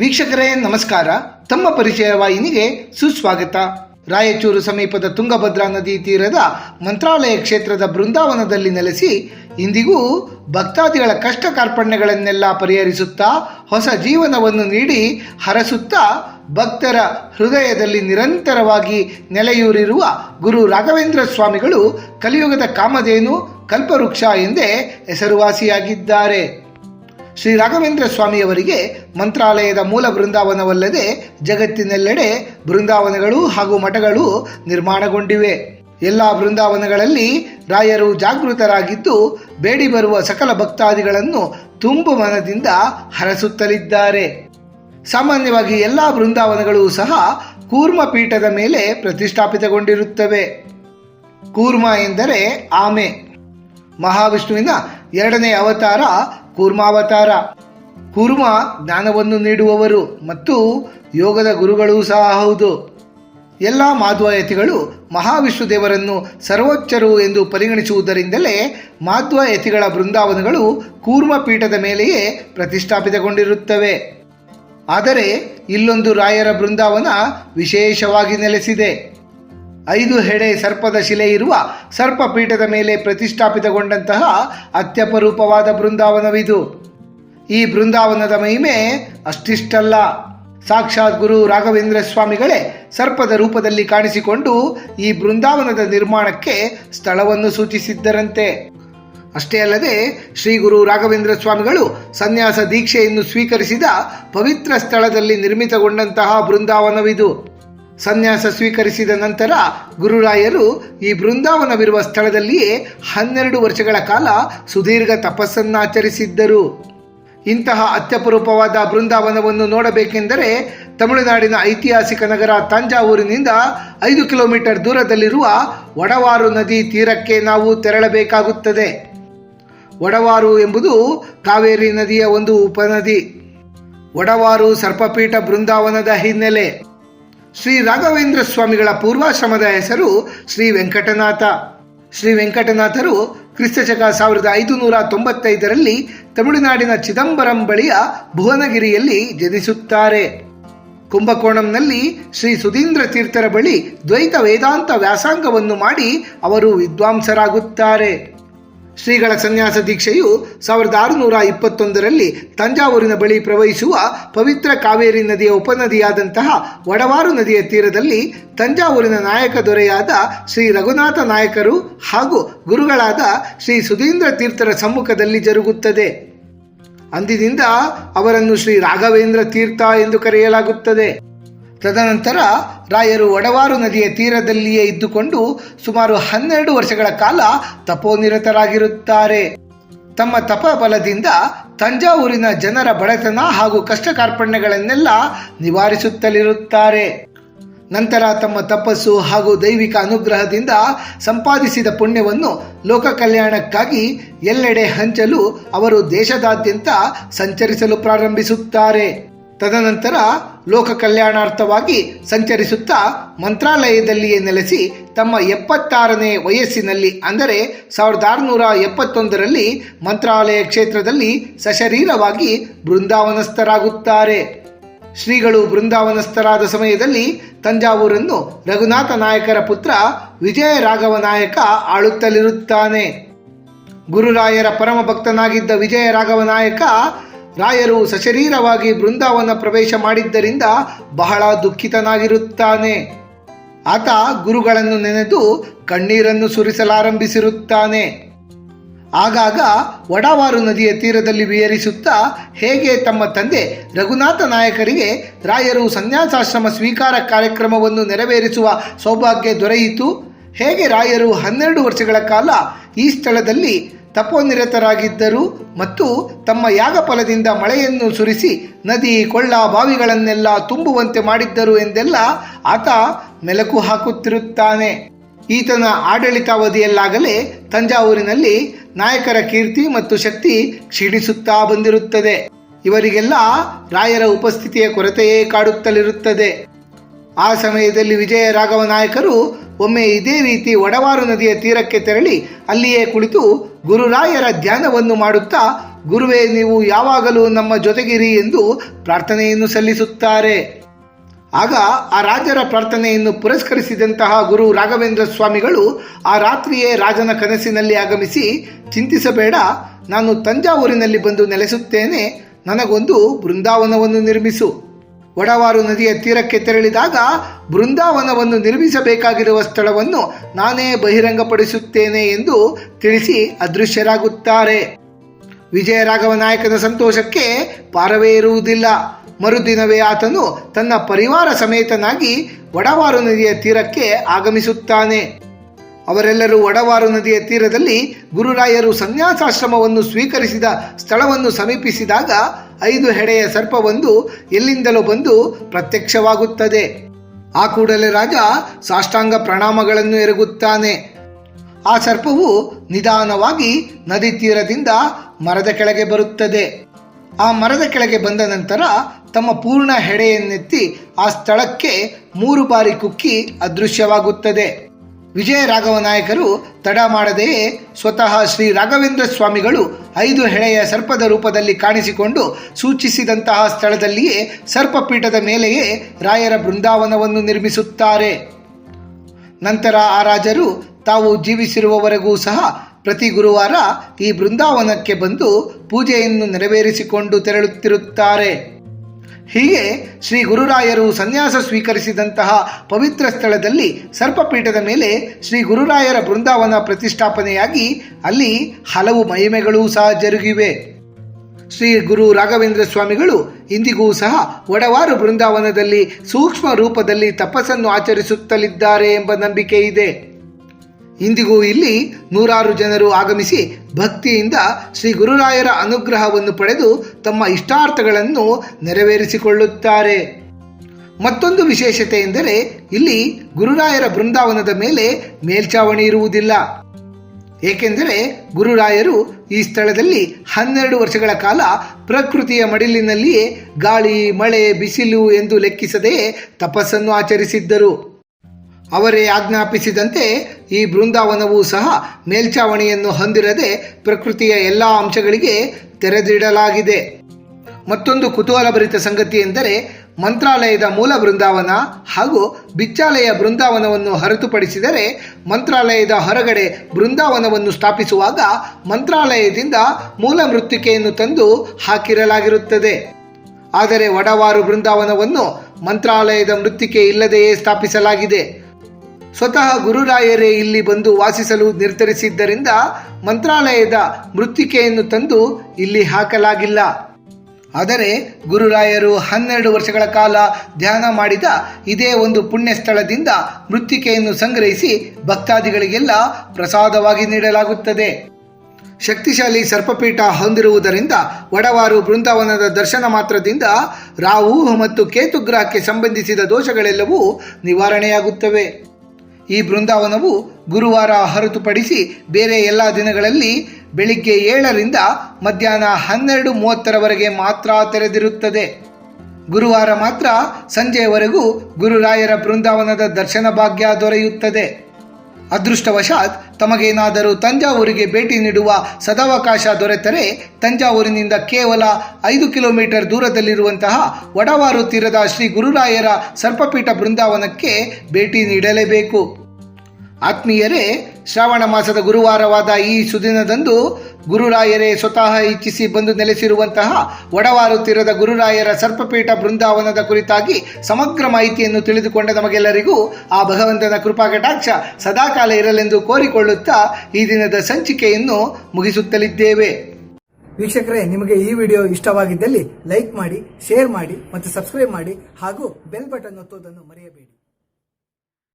ವೀಕ್ಷಕರೇ, ನಮಸ್ಕಾರ. ತಮ್ಮ ಪರಿಚಯ ವಾಹಿನಿಗೆ ಸುಸ್ವಾಗತ. ರಾಯಚೂರು ಸಮೀಪದ ತುಂಗಭದ್ರಾ ನದಿ ತೀರದ ಮಂತ್ರಾಲಯ ಕ್ಷೇತ್ರದ ಬೃಂದಾವನದಲ್ಲಿ ನೆಲೆಸಿ, ಇಂದಿಗೂ ಭಕ್ತಾದಿಗಳ ಕಷ್ಟ ಕಾರ್ಪಣ್ಯಗಳನ್ನೆಲ್ಲ ಪರಿಹರಿಸುತ್ತಾ, ಹೊಸ ಜೀವನವನ್ನು ನೀಡಿ ಹರಸುತ್ತಾ, ಭಕ್ತರ ಹೃದಯದಲ್ಲಿ ನಿರಂತರವಾಗಿ ನೆಲೆಯೂರಿರುವ ಗುರು ರಾಘವೇಂದ್ರ ಸ್ವಾಮಿಗಳು ಕಲಿಯುಗದ ಕಾಮಧೇನು, ಕಲ್ಪವೃಕ್ಷ ಎಂದೇ ಹೆಸರುವಾಸಿಯಾಗಿದ್ದಾರೆ. ಶ್ರೀ ರಾಘವೇಂದ್ರ ಸ್ವಾಮಿಯವರಿಗೆ ಮಂತ್ರಾಲಯದ ಮೂಲ ಬೃಂದಾವನವಲ್ಲದೆ ಜಗತ್ತಿನೆಲ್ಲೆಡೆ ಬೃಂದಾವನಗಳು ಹಾಗೂ ಮಠಗಳು ನಿರ್ಮಾಣಗೊಂಡಿವೆ. ಎಲ್ಲ ಬೃಂದಾವನಗಳಲ್ಲಿ ರಾಯರು ಜಾಗೃತರಾಗಿದ್ದು ಬೇಡಿ ಬರುವ ಸಕಲ ಭಕ್ತಾದಿಗಳನ್ನು ತುಂಬು ಮನದಿಂದ ಹರಸುತ್ತಲಿದ್ದಾರೆ. ಸಾಮಾನ್ಯವಾಗಿ ಎಲ್ಲ ಬೃಂದಾವನಗಳು ಸಹ ಕೂರ್ಮ ಪೀಠದ ಮೇಲೆ ಪ್ರತಿಷ್ಠಾಪಿತಗೊಂಡಿರುತ್ತವೆ. ಕೂರ್ಮ ಎಂದರೆ ಆಮೆ. ಮಹಾವಿಷ್ಣುವಿನ ಎರಡನೇ ಅವತಾರ ಕೂರ್ಮಾವತಾರ. ಕೂರ್ಮ ಜ್ಞಾನವನ್ನು ನೀಡುವವರು ಮತ್ತು ಯೋಗದ ಗುರುಗಳೂ ಸಹ ಹೌದು. ಎಲ್ಲ ಮಾಧ್ವಯತಿಗಳು ಮಹಾವಿಷ್ಣು ದೇವರನ್ನು ಸರ್ವೋಚ್ಚರು ಎಂದು ಪರಿಗಣಿಸುವುದರಿಂದಲೇ ಮಾಧ್ವಯತಿಗಳ ಬೃಂದಾವನಗಳು ಕೂರ್ಮ ಪೀಠದ ಮೇಲೆಯೇ ಪ್ರತಿಷ್ಠಾಪಿತಗೊಂಡಿರುತ್ತವೆ. ಆದರೆ ಇಲ್ಲೊಂದು ರಾಯರ ಬೃಂದಾವನ ವಿಶೇಷವಾಗಿ ನೆಲೆಸಿದೆ. ಐದು ಹೆಡೆ ಸರ್ಪದ ಶಿಲೆ ಇರುವ ಸರ್ಪಪೀಠದ ಮೇಲೆ ಪ್ರತಿಷ್ಠಾಪಿತಗೊಂಡಂತಹ ಅತ್ಯಪರೂಪವಾದ ಬೃಂದಾವನವಿದು. ಈ ಬೃಂದಾವನದ ಮಹಿಮೆ ಅಷ್ಟಿಷ್ಟಲ್ಲ. ಸಾಕ್ಷಾತ್ ಗುರು ರಾಘವೇಂದ್ರ ಸ್ವಾಮಿಗಳೇ ಸರ್ಪದ ರೂಪದಲ್ಲಿ ಕಾಣಿಸಿಕೊಂಡು ಈ ಬೃಂದಾವನದ ನಿರ್ಮಾಣಕ್ಕೆ ಸ್ಥಳವನ್ನು ಸೂಚಿಸಿದ್ದರಂತೆ. ಅಷ್ಟೇ ಅಲ್ಲದೆ ಶ್ರೀ ಗುರು ರಾಘವೇಂದ್ರ ಸ್ವಾಮಿಗಳು ಸನ್ಯಾಸ ದೀಕ್ಷೆಯನ್ನು ಸ್ವೀಕರಿಸಿದ ಪವಿತ್ರ ಸ್ಥಳದಲ್ಲಿ ನಿರ್ಮಿತಗೊಂಡಂತಹ ಬೃಂದಾವನವಿದು. ಸನ್ಯಾಸ ಸ್ವೀಕರಿಸಿದ ನಂತರ ಗುರುರಾಯರು ಈ ಬೃಂದಾವನವಿರುವ ಸ್ಥಳದಲ್ಲಿಯೇ ಹನ್ನೆರಡು ವರ್ಷಗಳ ಕಾಲ ಸುದೀರ್ಘ ತಪಸ್ಸನ್ನಾಚರಿಸಿದ್ದರು. ಇಂತಹ ಅತ್ಯಪರೂಪವಾದ ಬೃಂದಾವನವನ್ನು ನೋಡಬೇಕೆಂದರೆ ತಮಿಳುನಾಡಿನ ಐತಿಹಾಸಿಕ ನಗರ ತಂಜಾವೂರಿನಿಂದ ಐದು ಕಿಲೋಮೀಟರ್ ದೂರದಲ್ಲಿರುವ ಒಡವಾರು ನದಿ ತೀರಕ್ಕೆ ನಾವು ತೆರಳಬೇಕಾಗುತ್ತದೆ. ಒಡವಾರು ಎಂಬುದು ಕಾವೇರಿ ನದಿಯ ಒಂದು ಉಪನದಿ. ಒಡವಾರು ಸರ್ಪಪೀಠ ಬೃಂದಾವನದ ಹಿನ್ನೆಲೆ. ಶ್ರೀ ರಾಘವೇಂದ್ರ ಸ್ವಾಮಿಗಳ ಪೂರ್ವಾಶ್ರಮದ ಹೆಸರು ಶ್ರೀ ವೆಂಕಟನಾಥ. ಶ್ರೀ ವೆಂಕಟನಾಥರು ಕ್ರಿಸ್ತಶಕ ಸಾವಿರದ ಐದುನೂರ ತೊಂಬತ್ತೈದರಲ್ಲಿ ತಮಿಳುನಾಡಿನ ಚಿದಂಬರಂ ಬಳಿಯ ಭುವನಗಿರಿಯಲ್ಲಿ ಜನಿಸುತ್ತಾರೆ. ಕುಂಭಕೋಣಂನಲ್ಲಿ ಶ್ರೀ ಸುಧೀಂದ್ರ ತೀರ್ಥರ ಬಳಿ ದ್ವೈತ ವೇದಾಂತ ವ್ಯಾಸಂಗವನ್ನು ಮಾಡಿ ಅವರು ವಿದ್ವಾಂಸರಾಗುತ್ತಾರೆ. ಶ್ರೀಗಳ ಸನ್ಯಾಸ ದೀಕ್ಷೆಯು ಸಾವಿರದ ಆರುನೂರ ಇಪ್ಪತ್ತೊಂದರಲ್ಲಿ ತಂಜಾವೂರಿನ ಬಳಿ ಪ್ರವಹಿಸುವ ಪವಿತ್ರ ಕಾವೇರಿ ನದಿಯ ಉಪನದಿಯಾದಂತಹ ವಡವಾರು ನದಿಯ ತೀರದಲ್ಲಿ ತಂಜಾವೂರಿನ ನಾಯಕ ದೊರೆಯಾದ ಶ್ರೀ ರಘುನಾಥ ನಾಯಕರು ಹಾಗೂ ಗುರುಗಳಾದ ಶ್ರೀ ಸುಧೀಂದ್ರ ತೀರ್ಥರ ಸಮ್ಮುಖದಲ್ಲಿ ಜರುಗುತ್ತದೆ. ಅಂದಿನಿಂದ ಅವರನ್ನು ಶ್ರೀ ರಾಘವೇಂದ್ರ ತೀರ್ಥ ಎಂದು ಕರೆಯಲಾಗುತ್ತದೆ. ತದನಂತರ ರಾಯರು ಒಡವಾರು ನದಿಯ ತೀರದಲ್ಲಿಯೇ ಇದ್ದುಕೊಂಡು ಸುಮಾರು ಹನ್ನೆರಡು ವರ್ಷಗಳ ಕಾಲ ತಪೋನಿರತರಾಗಿರುತ್ತಾರೆ. ತಮ್ಮ ತಪ ಬಲದಿಂದ ತಂಜಾವೂರಿನ ಜನರ ಬಡತನ ಹಾಗೂ ಕಷ್ಟ ಕಾರ್ಪಣ್ಯಗಳನ್ನೆಲ್ಲ ನಿವಾರಿಸುತ್ತಲಿರುತ್ತಾರೆ. ನಂತರ ತಮ್ಮ ತಪಸ್ಸು ಹಾಗೂ ದೈವಿಕ ಅನುಗ್ರಹದಿಂದ ಸಂಪಾದಿಸಿದ ಪುಣ್ಯವನ್ನು ಲೋಕ ಕಲ್ಯಾಣಕ್ಕಾಗಿ ಎಲ್ಲೆಡೆ ಹಂಚಲು ಅವರು ದೇಶದಾದ್ಯಂತ ಸಂಚರಿಸಲು ಪ್ರಾರಂಭಿಸುತ್ತಾರೆ. ತದನಂತರ ಲೋಕ ಕಲ್ಯಾಣಾರ್ಥವಾಗಿ ಸಂಚರಿಸುತ್ತಾ ಮಂತ್ರಾಲಯದಲ್ಲಿಯೇ ನೆಲೆಸಿ ತಮ್ಮ ಎಪ್ಪತ್ತಾರನೇ ವಯಸ್ಸಿನಲ್ಲಿ, ಅಂದರೆ ಸಾವಿರದ ಆರುನೂರ ಎಪ್ಪತ್ತೊಂದರಲ್ಲಿ ಮಂತ್ರಾಲಯ ಕ್ಷೇತ್ರದಲ್ಲಿ ಸಶರೀರವಾಗಿ ಬೃಂದಾವನಸ್ಥರಾಗುತ್ತಾರೆ. ಶ್ರೀಗಳು ಬೃಂದಾವನಸ್ಥರಾದ ಸಮಯದಲ್ಲಿ ತಂಜಾವೂರನ್ನು ರಘುನಾಥ ನಾಯಕರ ಪುತ್ರ ವಿಜಯ ರಾಘವ ನಾಯಕ ಆಳುತ್ತಲಿರುತ್ತಾನೆ. ಗುರುರಾಯರ ಪರಮ ಭಕ್ತನಾಗಿದ್ದ ವಿಜಯ ರಾಘವ ನಾಯಕ ರಾಯರು ಸಶರೀರವಾಗಿ ಬೃಂದಾವನ ಪ್ರವೇಶ ಮಾಡಿದ್ದರಿಂದ ಬಹಳ ದುಃಖಿತನಾಗಿರುತ್ತಾನೆ. ಆತ ಗುರುಗಳನ್ನು ನೆನೆದು ಕಣ್ಣೀರನ್ನು ಸುರಿಸಲಾರಂಭಿಸಿರುತ್ತಾನೆ. ಆಗಾಗ ವಡಾವಾರು ನದಿಯ ತೀರದಲ್ಲಿ ವಿಹರಿಸುತ್ತಾ ಹೇಗೆ ತಮ್ಮ ತಂದೆ ರಘುನಾಥ ನಾಯಕರಿಗೆ ರಾಯರು ಸನ್ಯಾಸಾಶ್ರಮ ಸ್ವೀಕಾರ ಕಾರ್ಯಕ್ರಮವನ್ನು ನೆರವೇರಿಸುವ ಸೌಭಾಗ್ಯ ದೊರೆಯಿತು? ಹೇಗೆ ರಾಯರು ಹನ್ನೆರಡು ವರ್ಷಗಳ ಕಾಲ ಈ ಸ್ಥಳದಲ್ಲಿ ತಪೋನಿರತರಾಗಿದ್ದರು ಮತ್ತು ತಮ್ಮ ಯಾಗಫಲದಿಂದ ಮಳೆಯನ್ನು ಸುರಿಸಿ ನದಿ ಕೊಳ್ಳ ಬಾವಿಗಳನ್ನೆಲ್ಲ ತುಂಬುವಂತೆ ಮಾಡಿದ್ದರು ಎಂದೆಲ್ಲ ಆತ ಮೆಲುಕು ಹಾಕುತ್ತಿರುತ್ತಾನೆ. ಈತನ ಆಡಳಿತಾವಧಿಯಲ್ಲಾಗಲೇ ತಂಜಾವೂರಿನಲ್ಲಿ ನಾಯಕರ ಕೀರ್ತಿ ಮತ್ತು ಶಕ್ತಿ ಕ್ಷೀಣಿಸುತ್ತಾ ಬಂದಿರುತ್ತದೆ. ಇವರಿಗೆಲ್ಲ ರಾಯರ ಉಪಸ್ಥಿತಿಯ ಕೊರತೆಯೇ ಕಾಡುತ್ತಲಿರುತ್ತದೆ. ಆ ಸಮಯದಲ್ಲಿ ವಿಜಯ ರಾಘವ ನಾಯಕರು ಒಮ್ಮೆ ಇದೇ ರೀತಿ ಒಡವಾರು ನದಿಯ ತೀರಕ್ಕೆ ತೆರಳಿ ಅಲ್ಲಿಯೇ ಕುಳಿತು ಗುರುರಾಯರ ಧ್ಯಾನವನ್ನು ಮಾಡುತ್ತಾ, ಗುರುವೇ, ನೀವು ಯಾವಾಗಲೂ ನಮ್ಮ ಜೊತೆಗಿರಿ ಎಂದು ಪ್ರಾರ್ಥನೆಯನ್ನು ಸಲ್ಲಿಸುತ್ತಾರೆ. ಆಗ ಆ ರಾಜರ ಪ್ರಾರ್ಥನೆಯನ್ನು ಪುರಸ್ಕರಿಸಿದಂತಹ ಗುರು ರಾಘವೇಂದ್ರ ಸ್ವಾಮಿಗಳು ಆ ರಾತ್ರಿಯೇ ರಾಜನ ಕನಸಿನಲ್ಲಿ ಆಗಮಿಸಿ, ಚಿಂತಿಸಬೇಡ, ನಾನು ತಂಜಾವೂರಿನಲ್ಲಿ ಬಂದು ನೆಲೆಸುತ್ತೇನೆ, ನನಗೊಂದು ಬೃಂದಾವನವನ್ನು ನಿರ್ಮಿಸು. ಒಡವಾರು ನದಿಯ ತೀರಕ್ಕೆ ತೆರಳಿದಾಗ ಬೃಂದಾವನವನ್ನು ನಿರ್ಮಿಸಬೇಕಾಗಿರುವ ಸ್ಥಳವನ್ನು ನಾನೇ ಬಹಿರಂಗಪಡಿಸುತ್ತೇನೆ ಎಂದು ತಿಳಿಸಿ ಅದೃಶ್ಯರಾಗುತ್ತಾರೆ. ವಿಜಯರಾಘವ ನಾಯಕನ ಸಂತೋಷಕ್ಕೆ ಪಾರವೇ ಇರುವುದಿಲ್ಲ ಮರುದಿನವೇ ಆತನು ತನ್ನ ಪರಿವಾರ ಸಮೇತನಾಗಿ ಒಡವಾರು ನದಿಯ ತೀರಕ್ಕೆ ಆಗಮಿಸುತ್ತಾನೆ. ಅವರೆಲ್ಲರೂ ಒಡವಾರು ನದಿಯ ತೀರದಲ್ಲಿ ಗುರುರಾಯರು ಸನ್ಯಾಸಾಶ್ರಮವನ್ನು ಸ್ವೀಕರಿಸಿದ ಸ್ಥಳವನ್ನು ಸಮೀಪಿಸಿದಾಗ ಐದು ಹೆಡೆಯ ಸರ್ಪವೊಂದು ಎಲ್ಲಿಂದಲೋ ಬಂದು ಪ್ರತ್ಯಕ್ಷವಾಗುತ್ತದೆ. ಆ ಕೂಡಲೇ ರಾಜ ಸಾಷ್ಟಾಂಗ ಪ್ರಣಾಮಗಳನ್ನು ಎರಗುತ್ತಾನೆ. ಆ ಸರ್ಪವು ನಿಧಾನವಾಗಿ ನದಿ ತೀರದಿಂದ ಮರದ ಕೆಳಗೆ ಬರುತ್ತದೆ. ಆ ಮರದ ಕೆಳಗೆ ಬಂದ ನಂತರ ತಮ್ಮ ಪೂರ್ಣ ಹೆಡೆಯನ್ನೆತ್ತಿ ಆ ಸ್ಥಳಕ್ಕೆ ಮೂರು ಬಾರಿ ಕುಕ್ಕಿ ಅದೃಶ್ಯವಾಗುತ್ತದೆ. ವಿಜಯ ರಾಘವ ನಾಯಕರು ತಡ ಮಾಡದೆಯೇ ಸ್ವತಃ ಶ್ರೀ ರಾಘವೇಂದ್ರ ಸ್ವಾಮಿಗಳು ಐದು ಹೆಳೆಯ ಸರ್ಪದ ರೂಪದಲ್ಲಿ ಕಾಣಿಸಿಕೊಂಡು ಸೂಚಿಸಿದಂತಹ ಸ್ಥಳದಲ್ಲಿಯೇ ಸರ್ಪಪೀಠದ ಮೇಲೆಯೇ ರಾಯರ ಬೃಂದಾವನವನ್ನು ನಿರ್ಮಿಸುತ್ತಾರೆ. ನಂತರ ಆ ರಾಜರು ತಾವು ಜೀವಿಸಿರುವವರೆಗೂ ಸಹ ಪ್ರತಿ ಗುರುವಾರ ಈ ಬೃಂದಾವನಕ್ಕೆ ಬಂದು ಪೂಜೆಯನ್ನು ನೆರವೇರಿಸಿಕೊಂಡು ತೆರಳುತ್ತಿರುತ್ತಾರೆ. ಹೀಗೆ ಶ್ರೀ ಗುರುರಾಯರು ಸನ್ಯಾಸ ಸ್ವೀಕರಿಸಿದಂತಹ ಪವಿತ್ರ ಸ್ಥಳದಲ್ಲಿ ಸರ್ಪಪೀಠದ ಮೇಲೆ ಶ್ರೀ ಗುರುರಾಯರ ಬೃಂದಾವನ ಪ್ರತಿಷ್ಠಾಪನೆಯಾಗಿ ಅಲ್ಲಿ ಹಲವು ಮಹಿಮೆಗಳೂ ಸಹ ಜರುಗಿವೆ. ಶ್ರೀ ಗುರು ರಾಘವೇಂದ್ರ ಸ್ವಾಮಿಗಳು ಇಂದಿಗೂ ಸಹ ಒಡವಾರು ಬೃಂದಾವನದಲ್ಲಿ ಸೂಕ್ಷ್ಮ ರೂಪದಲ್ಲಿ ತಪಸ್ಸನ್ನು ಆಚರಿಸುತ್ತಲಿದ್ದಾರೆ ಎಂಬ ನಂಬಿಕೆ ಇದೆ. ಇಂದಿಗೂ ಇಲ್ಲಿ ನೂರಾರು ಜನರು ಆಗಮಿಸಿ ಭಕ್ತಿಯಿಂದ ಶ್ರೀ ಗುರುರಾಯರ ಅನುಗ್ರಹವನ್ನು ಪಡೆದು ತಮ್ಮ ಇಷ್ಟಾರ್ಥಗಳನ್ನು ನೆರವೇರಿಸಿಕೊಳ್ಳುತ್ತಾರೆ. ಮತ್ತೊಂದು ವಿಶೇಷತೆ ಎಂದರೆ ಇಲ್ಲಿ ಗುರುರಾಯರ ಬೃಂದಾವನದ ಮೇಲೆ ಮೇಲ್ಚಾವಣಿ ಇರುವುದಿಲ್ಲ. ಏಕೆಂದರೆ ಗುರುರಾಯರು ಈ ಸ್ಥಳದಲ್ಲಿ ಹನ್ನೆರಡು ವರ್ಷಗಳ ಕಾಲ ಪ್ರಕೃತಿಯ ಮಡಿಲಿನಲ್ಲಿಯೇ ಗಾಳಿ, ಮಳೆ, ಬಿಸಿಲು ಎಂದು ಲೆಕ್ಕಿಸದೆಯೇ ತಪಸ್ಸನ್ನು ಆಚರಿಸಿದ್ದರು. ಅವರೇ ಆಜ್ಞಾಪಿಸಿದಂತೆ ಈ ಬೃಂದಾವನವೂ ಸಹ ಮೇಲ್ಚಾವಣಿಯನ್ನು ಹೊಂದಿರದೆ ಪ್ರಕೃತಿಯ ಎಲ್ಲ ಅಂಶಗಳಿಗೆ ತೆರೆದಿಡಲಾಗಿದೆ. ಮತ್ತೊಂದು ಕುತೂಹಲಭರಿತ ಸಂಗತಿ ಎಂದರೆ ಮಂತ್ರಾಲಯದ ಮೂಲ ಬೃಂದಾವನ ಹಾಗೂ ಬಿಚ್ಚಾಲಯ ಬೃಂದಾವನವನ್ನು ಹೊರತುಪಡಿಸಿದರೆ ಮಂತ್ರಾಲಯದ ಹೊರಗಡೆ ಬೃಂದಾವನವನ್ನು ಸ್ಥಾಪಿಸುವಾಗ ಮಂತ್ರಾಲಯದಿಂದ ಮೂಲ ಮೃತ್ತಿಕೆಯನ್ನು ತಂದು ಹಾಕಿರಲಾಗಿರುತ್ತದೆ. ಆದರೆ ವಡವಾರು ಬೃಂದಾವನವನ್ನು ಮಂತ್ರಾಲಯದ ಮೃತ್ತಿಕೆ ಇಲ್ಲದೆಯೇ ಸ್ಥಾಪಿಸಲಾಗಿದೆ. ಸ್ವತಃ ಗುರುರಾಯರೇ ಇಲ್ಲಿ ಬಂದು ವಾಸಿಸಲು ನಿರ್ಧರಿಸಿದ್ದರಿಂದ ಮಂತ್ರಾಲಯದ ಮೃತ್ತಿಕೆಯನ್ನು ತಂದು ಇಲ್ಲಿ ಹಾಕಲಾಗಿಲ್ಲ. ಆದರೆ ಗುರುರಾಯರು ಹನ್ನೆರಡು ವರ್ಷಗಳ ಕಾಲ ಧ್ಯಾನ ಮಾಡಿದ ಇದೇ ಒಂದು ಪುಣ್ಯ ಸ್ಥಳದಿಂದ ಮೃತ್ತಿಕೆಯನ್ನು ಸಂಗ್ರಹಿಸಿ ಭಕ್ತಾದಿಗಳಿಗೆಲ್ಲ ಪ್ರಸಾದವಾಗಿ ನೀಡಲಾಗುತ್ತದೆ. ಶಕ್ತಿಶಾಲಿ ಸರ್ಪಪೀಠ ಹೊಂದಿರುವುದರಿಂದ ಒಡವಾರು ಬೃಂದಾವನದ ದರ್ಶನ ಮಾತ್ರದಿಂದ ರಾಹು ಮತ್ತು ಕೇತುಗ್ರಹಕ್ಕೆ ಸಂಬಂಧಿಸಿದ ದೋಷಗಳೆಲ್ಲವೂ ನಿವಾರಣೆಯಾಗುತ್ತವೆ. ಈ ಬೃಂದಾವನವು ಗುರುವಾರ ಹೊರತುಪಡಿಸಿ ಬೇರೆ ಎಲ್ಲ ದಿನಗಳಲ್ಲಿ ಬೆಳಿಗ್ಗೆ ಏಳರಿಂದ ಮಧ್ಯಾಹ್ನ ಹನ್ನೆರಡು ಮೂವತ್ತರವರೆಗೆ ಮಾತ್ರ ತೆರೆದಿರುತ್ತದೆ. ಗುರುವಾರ ಮಾತ್ರ ಸಂಜೆಯವರೆಗೂ ಗುರುರಾಯರ ಬೃಂದಾವನದ ದರ್ಶನ ಭಾಗ್ಯ ದೊರೆಯುತ್ತದೆ. ಅದೃಷ್ಟವಶಾತ್ ತಮಗೇನಾದರೂ ತಂಜಾವೂರಿಗೆ ಭೇಟಿ ನೀಡುವ ಸದಾವಕಾಶ ದೊರೆತರೆ ತಂಜಾವೂರಿನಿಂದ ಕೇವಲ ಐದು ಕಿಲೋಮೀಟರ್ ದೂರದಲ್ಲಿರುವಂತಹ ವಡವಾರು ತೀರದ ಶ್ರೀ ಗುರುರಾಯರ ಸರ್ಪಪೀಠ ಬೃಂದಾವನಕ್ಕೆ ಭೇಟಿ ನೀಡಲೇಬೇಕು. ಆತ್ಮೀಯರೇ, ಶ್ರಾವಣ ಮಾಸದ ಗುರುವಾರವಾದ ಈ ಸುದಿನದಂದು ಗುರುರಾಯರೇ ಸ್ವತಃ ಇಚ್ಛಿಸಿ ಬಂದು ನೆಲೆಸಿರುವಂತಹ ಒಡವಾರುತ್ತಿರದ ತೀರದ ಗುರುರಾಯರ ಸರ್ಪಪೀಠ ಬೃಂದಾವನದ ಕುರಿತಾಗಿ ಸಮಗ್ರ ಮಾಹಿತಿಯನ್ನು ತಿಳಿದುಕೊಂಡ ನಮಗೆಲ್ಲರಿಗೂ ಆ ಭಗವಂತನ ಕೃಪಾಕಟಾಕ್ಷ ಸದಾಕಾಲ ಇರಲೆಂದು ಕೋರಿಕೊಳ್ಳುತ್ತಾ ಈ ದಿನದ ಸಂಚಿಕೆಯನ್ನು ಮುಗಿಸುತ್ತಲಿದ್ದೇವೆ. ವೀಕ್ಷಕರೇ, ನಿಮಗೆ ಈ ವಿಡಿಯೋ ಇಷ್ಟವಾಗಿದ್ದಲ್ಲಿ ಲೈಕ್ ಮಾಡಿ, ಶೇರ್ ಮಾಡಿ ಮತ್ತು ಸಬ್ಸ್ಕ್ರೈಬ್ ಮಾಡಿ ಹಾಗೂ ಬೆಲ್ ಬಟನ್ ಒತ್ತುವುದನ್ನು ಮರೆಯಬೇಡಿ.